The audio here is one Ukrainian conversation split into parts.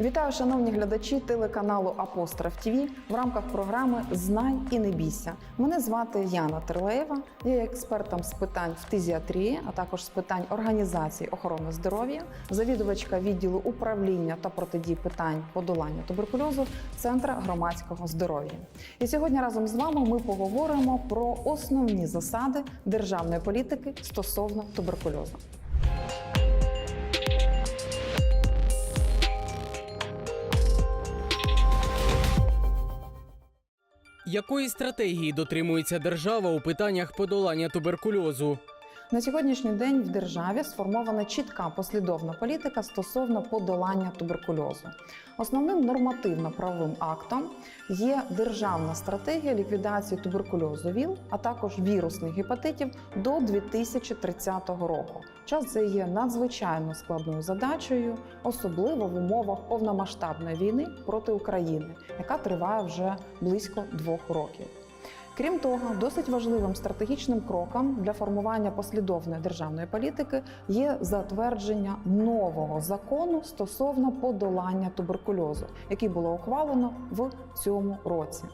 Вітаю, шановні глядачі телеканалу Апостроф ТВ в рамках програми Знай і не бійся. Мене звати Яна Терлеєва. Я є експертом з питань фтизіатрії, а також з питань організації охорони здоров'я, завідувачка відділу управління та протидії питань подолання туберкульозу Центра громадського здоров'я. І сьогодні разом з вами ми поговоримо про основні засади державної політики стосовно туберкульозу. Якої стратегії дотримується держава у питаннях подолання туберкульозу? На сьогоднішній день в державі сформована чітка послідовна політика стосовно подолання туберкульозу. Основним нормативно-правовим актом є державна стратегія ліквідації туберкульозу ВІЛ, а також вірусних гепатитів до 2030 року. Час це є надзвичайно складною задачею, особливо в умовах повномасштабної війни проти України, яка триває вже близько двох років. Крім того, досить важливим стратегічним кроком для формування послідовної державної політики є затвердження нового закону стосовно подолання туберкульозу, який було ухвалено в цьому році.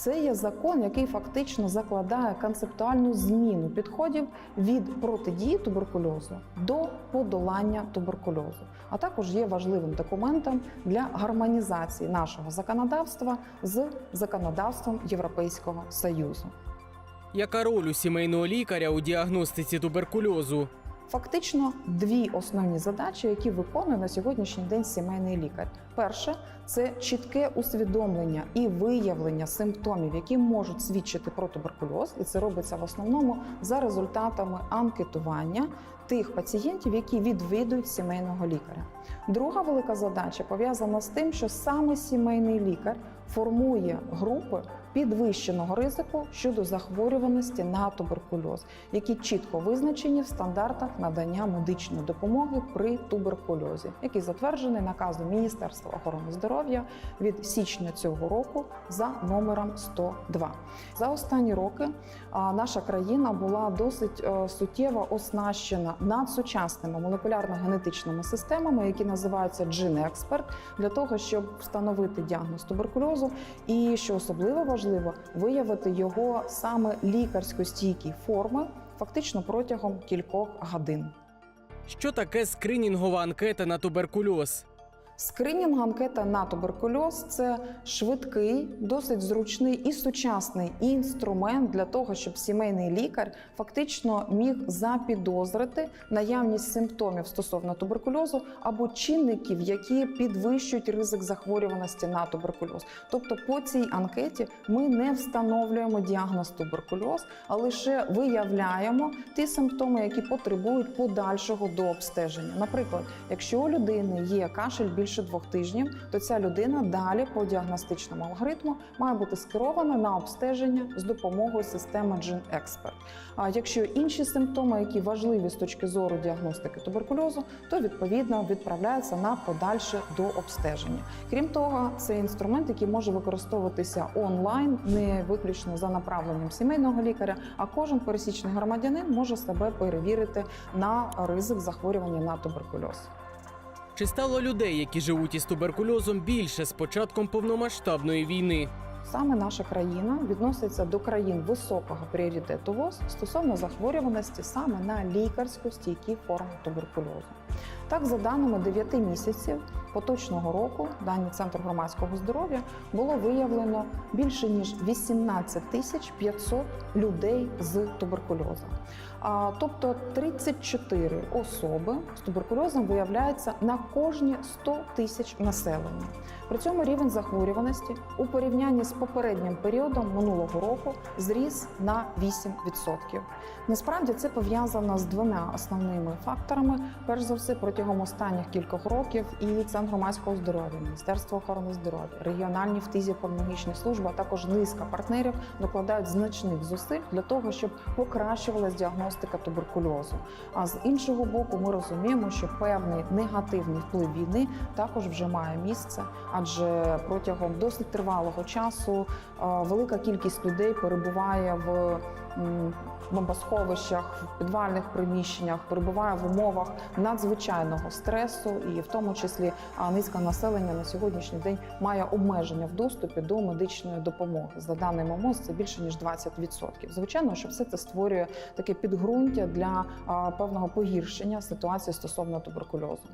Це є закон, який фактично закладає концептуальну зміну підходів від протидії туберкульозу до подолання туберкульозу, а також є важливим документом для гармонізації нашого законодавства з законодавством Європейського союзу. Яка роль у сімейного лікаря у діагностиці туберкульозу? Фактично дві основні задачі, які виконує на сьогоднішній день сімейний лікар. Перше це чітке усвідомлення і виявлення симптомів, які можуть свідчити про туберкульоз, і це робиться в основному за результатами анкетування тих пацієнтів, які відвідують сімейного лікаря. Друга велика задача пов'язана з тим, що саме сімейний лікар формує групи підвищеного ризику щодо захворюваності на туберкульоз, які чітко визначені в стандартах надання медичної допомоги при туберкульозі, який затверджений наказом Міністерства охорони здоров'я від січня цього року за номером 102. За останні роки наша країна була досить е, суттєво оснащена надсучасними молекулярно-генетичними системами, які називаються GeneXpert, для того, щоб встановити діагноз туберкульозу, і що особливо важливо, виявити його саме лікарсько стійкі форми, фактично протягом кількох годин. Що таке скринінгова анкета на туберкульоз? Скринінг анкета на туберкульоз це швидкий, досить зручний і сучасний інструмент для того, щоб сімейний лікар фактично міг запідозрити наявність симптомів стосовно туберкульозу або чинників, які підвищують ризик захворюваності на туберкульоз. Тобто, по цій анкеті ми не встановлюємо діагноз туберкульоз, а лише виявляємо ті симптоми, які потребують подальшого дообстеження. Наприклад, якщо у людини є кашель більше двох тижнів, то ця людина далі по діагностичному алгоритму має бути скерована на обстеження з допомогою системи GenExpert. А якщо інші симптоми, які важливі з точки зору діагностики туберкульозу, то відповідно відправляється на подальше до обстеження. Крім того, це інструмент, який може використовуватися онлайн, не виключно за направленням сімейного лікаря, а кожен пересічний громадянин може себе перевірити на ризик захворювання на туберкульоз. Чи стало людей, які живуть із туберкульозом, більше з початком повномасштабної війни? Саме наша країна відноситься до країн високого пріоритету ВОЗ стосовно захворюваності саме на лікарсько стійкі форми туберкульозу. Так, за даними 9 місяців поточного року, дані Центру громадського здоров'я було виявлено більше ніж 18 тисяч 500 людей з туберкульозом. Тобто 34 особи з туберкульозом виявляється на кожні 100 тисяч населення. При цьому рівень захворюваності у порівнянні з попереднім періодом минулого року зріс на 8%. Насправді це пов'язано з двома основними факторами. Перш за все, протягом останніх кількох років і Центр громадського здоров'я, Міністерство охорони здоров'я, регіональні фтизіопульмонічні служби, а також низка партнерів докладають значних зусиль для того, щоб покращувалась діагностика туберкульозу. А з іншого боку, ми розуміємо, що певний негативний вплив війни також вже має місце, адже протягом досить тривалого часу е, велика кількість людей перебуває в бомбосховищах, в підвальних приміщеннях, перебуває в умовах надзвичайного стресу, і в тому числі низка населення на сьогоднішній день має обмеження в доступі до медичної допомоги. За даними МОЗ, це більше ніж 20%. Звичайно, що все це створює таке підґрунтя для певного погіршення ситуації стосовно туберкульозу.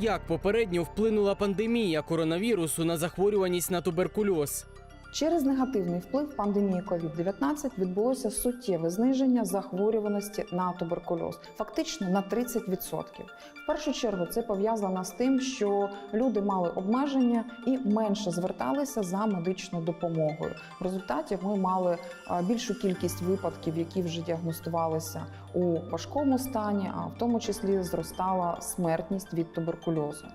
Як попередньо вплинула пандемія коронавірусу на захворюваність на туберкульоз? Через негативний вплив пандемії COVID-19 відбулося суттєве зниження захворюваності на туберкульоз, фактично на 30%. В першу чергу це пов'язано з тим, що люди мали обмеження і менше зверталися за медичною допомогою. В результаті ми мали більшу кількість випадків, які вже діагностувалися у важкому стані, а в тому числі зростала смертність від туберкульозу.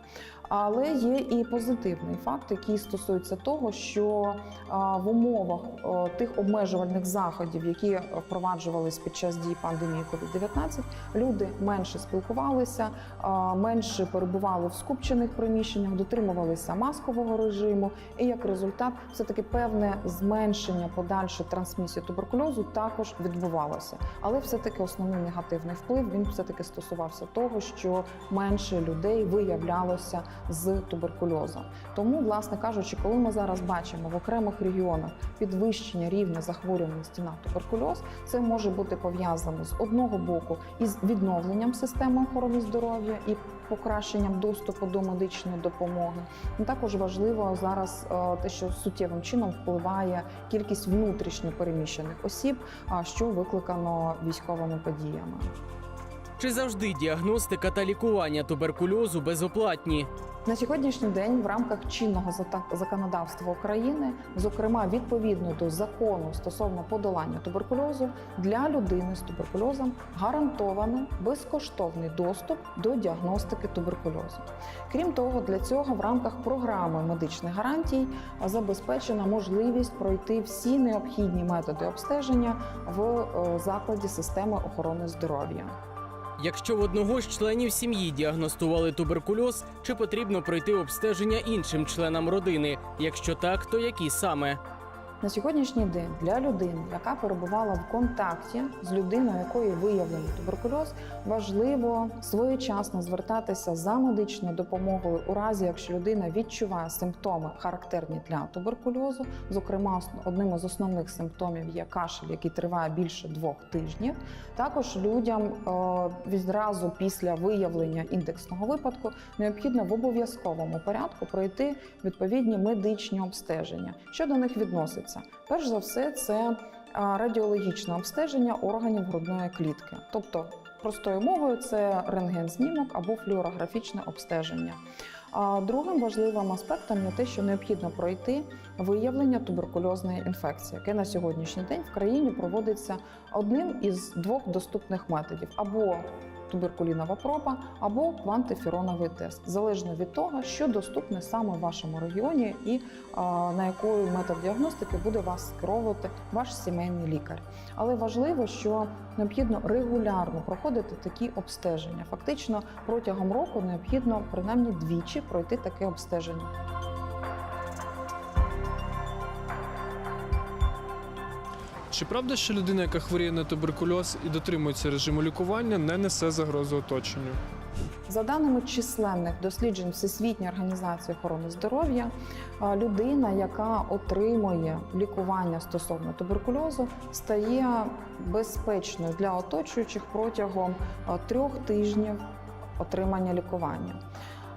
Але є і позитивний факт, який стосується того, що в умовах тих обмежувальних заходів, які впроваджувались під час дії пандемії COVID-19, люди менше спілкувалися, менше перебували в скупчених приміщеннях, дотримувалися маскового режиму, і як результат, все таки певне зменшення подальшої трансмісії туберкульозу також відбувалося. Але все таки основний негативний вплив він все таки стосувався того, що менше людей виявлялося з туберкульозом. Тому, власне кажучи, коли ми зараз бачимо в окремих регіонах підвищення рівня захворюваності на туберкульоз, це може бути пов'язано з одного боку із відновленням системи охорони здоров'я і покращенням доступу до медичної допомоги. Ну, Також важливо зараз е, те, що суттєвим чином впливає кількість внутрішньо переміщених осіб, що викликано військовими подіями. Чи завжди діагностика та лікування туберкульозу безоплатні? На сьогоднішній день в рамках чинного законодавства України, зокрема відповідно до закону стосовно подолання туберкульозу, для людини з туберкульозом гарантовано безкоштовний доступ до діагностики туберкульозу. Крім того, для цього в рамках програми медичних гарантій забезпечена можливість пройти всі необхідні методи обстеження в е, закладі системи охорони здоров'я. Якщо в одного з членів сім'ї діагностували туберкульоз, чи потрібно пройти обстеження іншим членам родини? Якщо так, то які саме? На сьогоднішній день для людини, яка перебувала в контакті з людиною, якої виявлено туберкульоз, важливо своєчасно звертатися за медичною допомогою у разі, якщо людина відчуває симптоми, характерні для туберкульозу. Зокрема, одним із основних симптомів є кашель, який триває більше двох тижнів. Також людям е, відразу після виявлення індексного випадку необхідно в обов'язковому порядку пройти відповідні медичні обстеження. Що до них відноситься? Перш за все, це радіологічне обстеження органів грудної клітки, тобто простою мовою це рентген-знімок або флюорографічне обстеження. А другим важливим аспектом є те, що необхідно пройти виявлення туберкульозної інфекції, яке на сьогоднішній день в країні проводиться одним із двох доступних методів. Або туберкулінова проба або квантифероновий тест, залежно від того, що доступне саме в вашому регіоні і на який метод діагностики буде вас скеровувати ваш сімейний лікар. Але важливо, що необхідно регулярно проходити такі обстеження. Фактично протягом року необхідно принаймні двічі пройти таке обстеження. Чи правда, що людина, яка хворіє на туберкульоз і дотримується режиму лікування, не несе загрозу оточенню? За даними численних досліджень Всесвітньої організації охорони здоров'я, людина, яка отримує лікування стосовно туберкульозу, стає безпечною для оточуючих протягом трьох тижнів отримання лікування.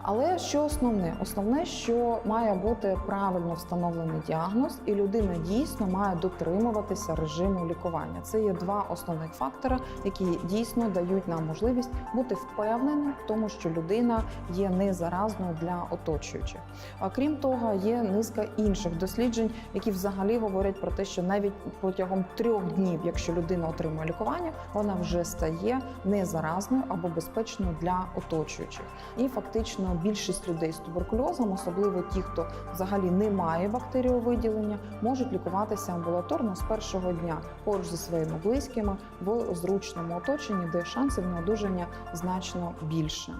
Але що основне? Основне, що має бути правильно встановлений діагноз, і людина дійсно має дотримуватися режиму лікування. Це є два основних фактори, які дійсно дають нам можливість бути впевненим в тому, що людина є незаразною для оточуючих. А крім того, є низка інших досліджень, які взагалі говорять про те, що навіть протягом трьох днів, якщо людина отримує лікування, вона вже стає незаразною або безпечною для оточуючих. І фактично більшість людей з туберкульозом, особливо ті, хто взагалі не має бактеріовиділення, можуть лікуватися амбулаторно з першого дня поруч зі своїми близькими в зручному оточенні, де шансів на одужання значно більше.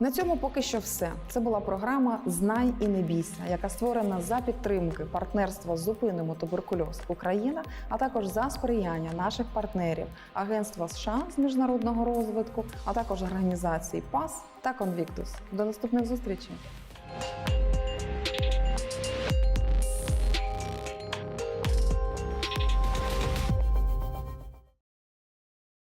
На цьому поки що все. Це була програма Знай і не бійся, яка створена за підтримки партнерства Зупинимо туберкульоз Україна, а також за сприяння наших партнерів Агентства США з міжнародного розвитку, а також організацій ПАС та Конвіктус. До наступних зустрічей.